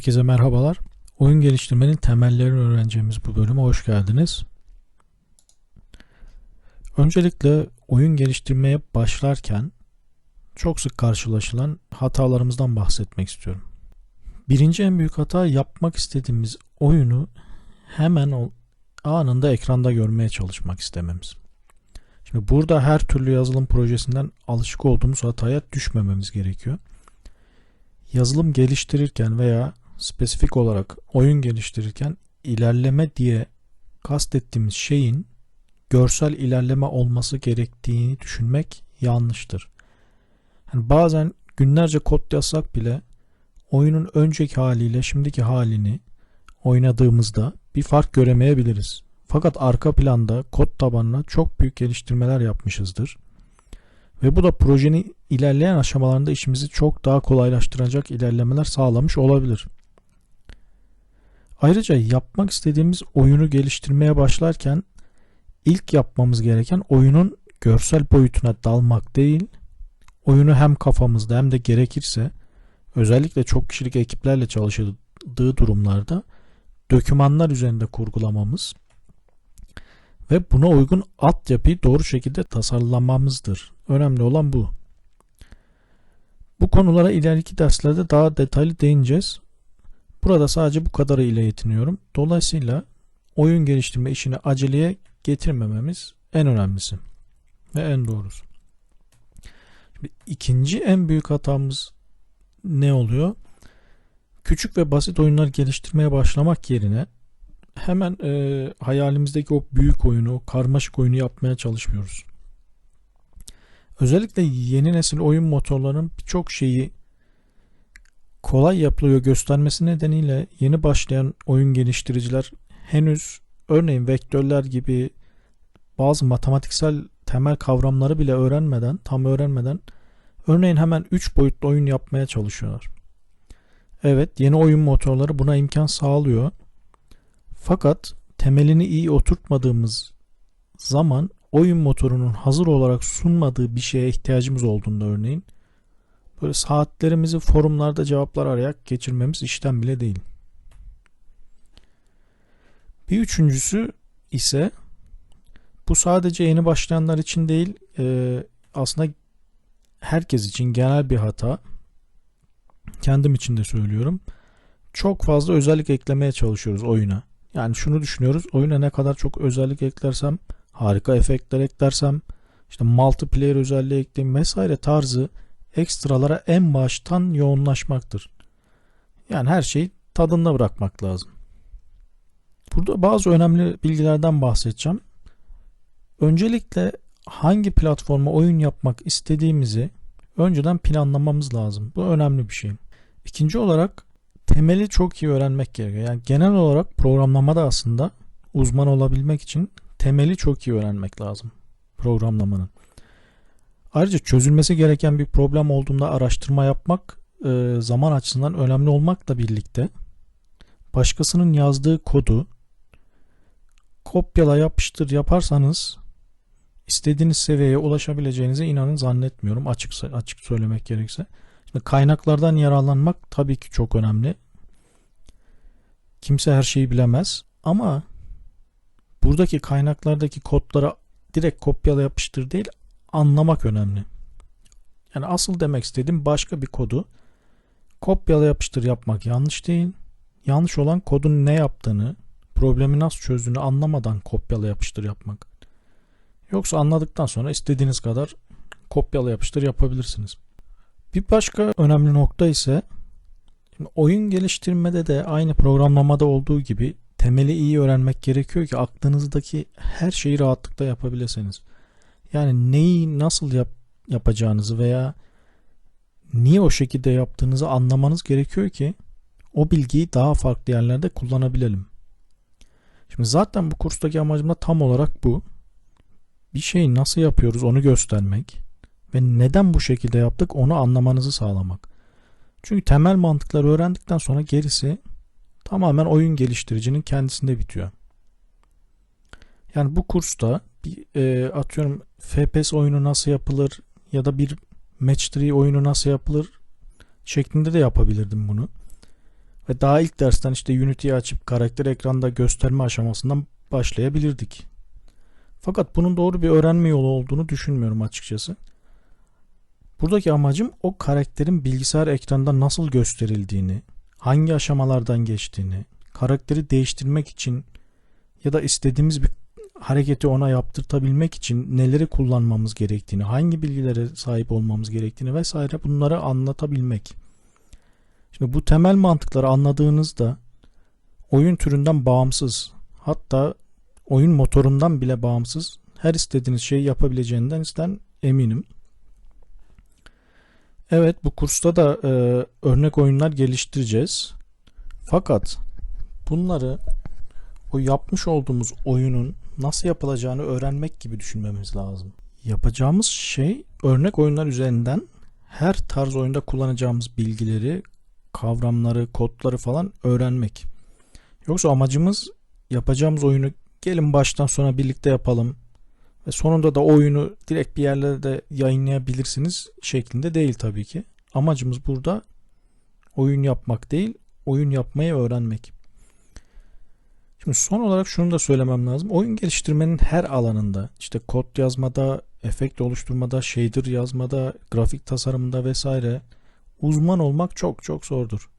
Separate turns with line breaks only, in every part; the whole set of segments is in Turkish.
Herkese merhabalar. Oyun geliştirmenin temellerini öğreneceğimiz bu bölüme hoş geldiniz. Öncelikle oyun geliştirmeye başlarken çok sık karşılaşılan hatalarımızdan bahsetmek istiyorum. Birinci en büyük hata yapmak istediğimiz oyunu hemen anında ekranda görmeye çalışmak istememiz. Şimdi burada her türlü yazılım projesinden alışık olduğumuz hataya düşmememiz gerekiyor. Yazılım geliştirirken veya spesifik olarak oyun geliştirirken ilerleme diye kastettiğimiz şeyin görsel ilerleme olması gerektiğini düşünmek yanlıştır. Yani bazen günlerce kod yazsak bile oyunun önceki haliyle şimdiki halini oynadığımızda bir fark göremeyebiliriz. Fakat arka planda kod tabanına çok büyük geliştirmeler yapmışızdır. Ve bu da projenin ilerleyen aşamalarında işimizi çok daha kolaylaştıracak ilerlemeler sağlamış olabilir. Ayrıca yapmak istediğimiz oyunu geliştirmeye başlarken ilk yapmamız gereken oyunun görsel boyutuna dalmak değil, oyunu hem kafamızda hem de gerekirse özellikle çok kişilik ekiplerle çalışıldığı durumlarda dokümanlar üzerinde kurgulamamız ve buna uygun altyapıyı doğru şekilde tasarlamamızdır. Önemli olan bu. Bu konulara ileriki derslerde daha detaylı değineceğiz. Burada sadece bu kadarı ile yetiniyorum. Dolayısıyla oyun geliştirme işini aceleye getirmememiz en önemlisi ve en doğrusu. Şimdi ikinci en büyük hatamız ne oluyor? Küçük ve basit oyunlar geliştirmeye başlamak yerine hemen e, hayalimizdeki o büyük oyunu, o karmaşık oyunu yapmaya çalışmıyoruz. Özellikle yeni nesil oyun motorlarının birçok şeyi kolay yapılıyor göstermesi nedeniyle yeni başlayan oyun geliştiriciler henüz örneğin vektörler gibi bazı matematiksel temel kavramları bile öğrenmeden, tam öğrenmeden örneğin hemen 3 boyutlu oyun yapmaya çalışıyorlar. Evet, yeni oyun motorları buna imkan sağlıyor. Fakat temelini iyi oturtmadığımız zaman oyun motorunun hazır olarak sunmadığı bir şeye ihtiyacımız olduğunda örneğin böyle saatlerimizi forumlarda cevaplar arayarak geçirmemiz işten bile değil. Bir üçüncüsü ise bu sadece yeni başlayanlar için değil e, aslında herkes için genel bir hata. Kendim için de söylüyorum. Çok fazla özellik eklemeye çalışıyoruz oyuna. Yani şunu düşünüyoruz. Oyuna ne kadar çok özellik eklersem, harika efektler eklersem, işte multiplayer özelliği ekleyeyim vesaire tarzı ekstralara en baştan yoğunlaşmaktır. Yani her şeyi tadında bırakmak lazım. Burada bazı önemli bilgilerden bahsedeceğim. Öncelikle hangi platforma oyun yapmak istediğimizi önceden planlamamız lazım. Bu önemli bir şey. İkinci olarak temeli çok iyi öğrenmek gerekiyor. Yani genel olarak programlamada aslında uzman olabilmek için temeli çok iyi öğrenmek lazım programlamanın. Ayrıca çözülmesi gereken bir problem olduğunda araştırma yapmak e, zaman açısından önemli olmakla birlikte başkasının yazdığı kodu kopyala yapıştır yaparsanız istediğiniz seviyeye ulaşabileceğinize inanın zannetmiyorum açık açık söylemek gerekirse. Şimdi kaynaklardan yararlanmak tabii ki çok önemli. Kimse her şeyi bilemez ama buradaki kaynaklardaki kodlara direkt kopyala yapıştır değil anlamak önemli. Yani asıl demek istediğim başka bir kodu kopyala yapıştır yapmak yanlış değil. Yanlış olan kodun ne yaptığını, problemi nasıl çözdüğünü anlamadan kopyala yapıştır yapmak. Yoksa anladıktan sonra istediğiniz kadar kopyala yapıştır yapabilirsiniz. Bir başka önemli nokta ise oyun geliştirmede de aynı programlamada olduğu gibi temeli iyi öğrenmek gerekiyor ki aklınızdaki her şeyi rahatlıkla yapabilirsiniz. Yani neyi nasıl yap, yapacağınızı veya niye o şekilde yaptığınızı anlamanız gerekiyor ki o bilgiyi daha farklı yerlerde kullanabilelim. Şimdi zaten bu kurstaki amacım da tam olarak bu. Bir şeyi nasıl yapıyoruz onu göstermek ve neden bu şekilde yaptık onu anlamanızı sağlamak. Çünkü temel mantıkları öğrendikten sonra gerisi tamamen oyun geliştiricinin kendisinde bitiyor. Yani bu kursta bir e, atıyorum FPS oyunu nasıl yapılır ya da bir Match 3 oyunu nasıl yapılır şeklinde de yapabilirdim bunu. Ve daha ilk dersten işte Unity'yi açıp karakter ekranda gösterme aşamasından başlayabilirdik. Fakat bunun doğru bir öğrenme yolu olduğunu düşünmüyorum açıkçası. Buradaki amacım o karakterin bilgisayar ekranda nasıl gösterildiğini, hangi aşamalardan geçtiğini, karakteri değiştirmek için ya da istediğimiz bir hareketi ona yaptırtabilmek için neleri kullanmamız gerektiğini, hangi bilgilere sahip olmamız gerektiğini vesaire bunları anlatabilmek. Şimdi bu temel mantıkları anladığınızda oyun türünden bağımsız, hatta oyun motorundan bile bağımsız her istediğiniz şeyi yapabileceğinden isten eminim. Evet bu kursta da e, örnek oyunlar geliştireceğiz. Fakat bunları o yapmış olduğumuz oyunun nasıl yapılacağını öğrenmek gibi düşünmemiz lazım. Yapacağımız şey örnek oyunlar üzerinden her tarz oyunda kullanacağımız bilgileri, kavramları, kodları falan öğrenmek. Yoksa amacımız yapacağımız oyunu gelin baştan sona birlikte yapalım ve sonunda da oyunu direkt bir yerlerde yayınlayabilirsiniz şeklinde değil tabii ki. Amacımız burada oyun yapmak değil, oyun yapmayı öğrenmek. Şimdi son olarak şunu da söylemem lazım. Oyun geliştirmenin her alanında işte kod yazmada, efekt oluşturmada, shader yazmada, grafik tasarımında vesaire uzman olmak çok çok zordur.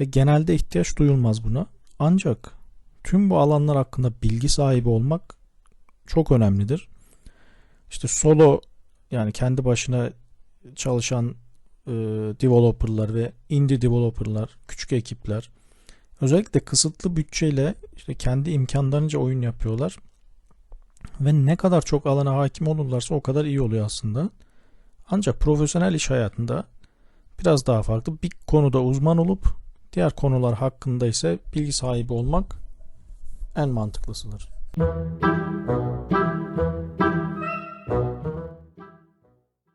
Ve genelde ihtiyaç duyulmaz buna. Ancak tüm bu alanlar hakkında bilgi sahibi olmak çok önemlidir. İşte solo yani kendi başına çalışan e, developerlar ve indie developerlar, küçük ekipler özellikle kısıtlı bütçeyle işte kendi imkanlarınca oyun yapıyorlar. Ve ne kadar çok alana hakim olurlarsa o kadar iyi oluyor aslında. Ancak profesyonel iş hayatında biraz daha farklı. Bir konuda uzman olup diğer konular hakkında ise bilgi sahibi olmak en mantıklısıdır.